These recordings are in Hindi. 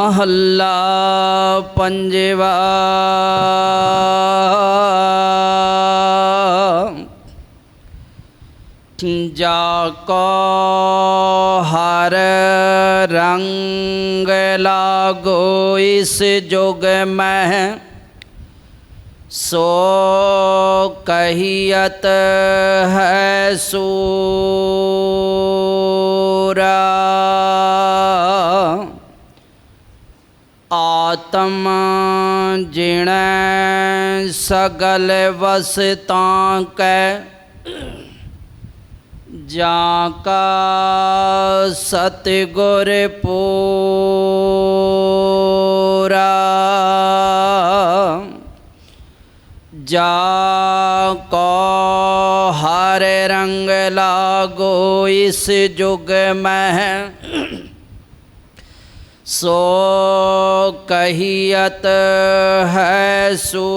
महल्ला पंजवा। जाको हर रंग लागो इस जुग में। सो कहियत है सूरा आत्म जिण सगल वसता कै जाका सतगुर पूरा। जाको हर रंग लागो इस युग में। सो कहियत है सूरा।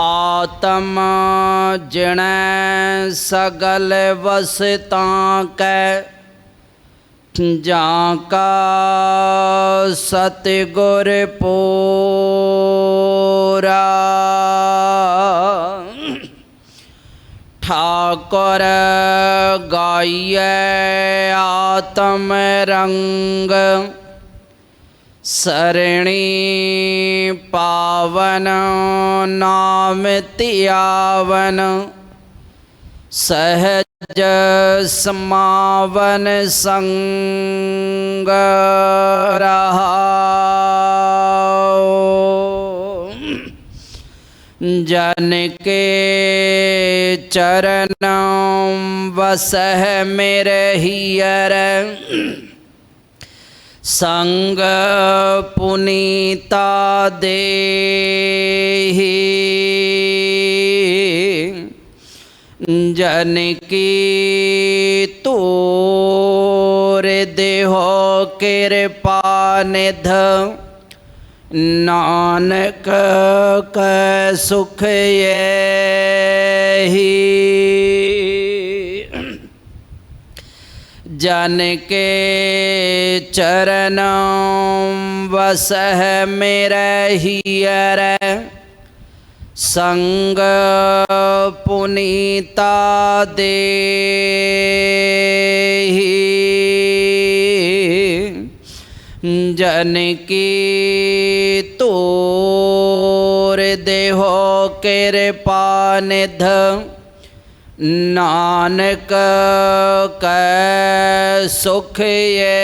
आत्म जिण सगल वसता कै जाका सतगुर पूरा। ਕਰ ਗਾਈਐ ਆਤਮ ਰੰਗ। ਸਰਣੀ ਪਾਵਨ ਨਾਮ ਧਿਆਵਨ। ਸਹਜ ਸਮਾਵਨ ਸੰਗ ਰਹਾਉ। जन के चरण वसह मेरे हियर। संग पुनीता दे जन की तोर देहो कृपा निध। नानक क सुख यही। जन के चरण वसह मेरे हियर। संग पुनीता दे जन की देहो कृपानिध नानक कै सुख ये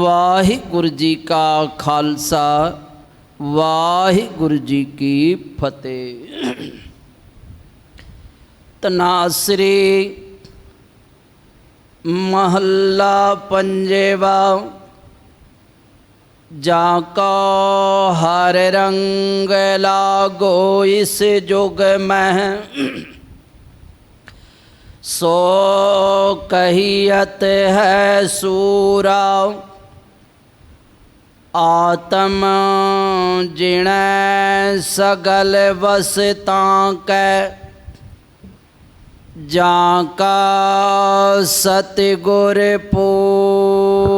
वाहिगुरु जी का खालसा, वाहिगुरु जी की फतेह। तनाश्री महल्ला पंजेबा जाका हर रंग लागो इस जुग में। सो कहियत है सूरा, आत्म जिण सगल वसता कै। जाका सतगुर पूरा।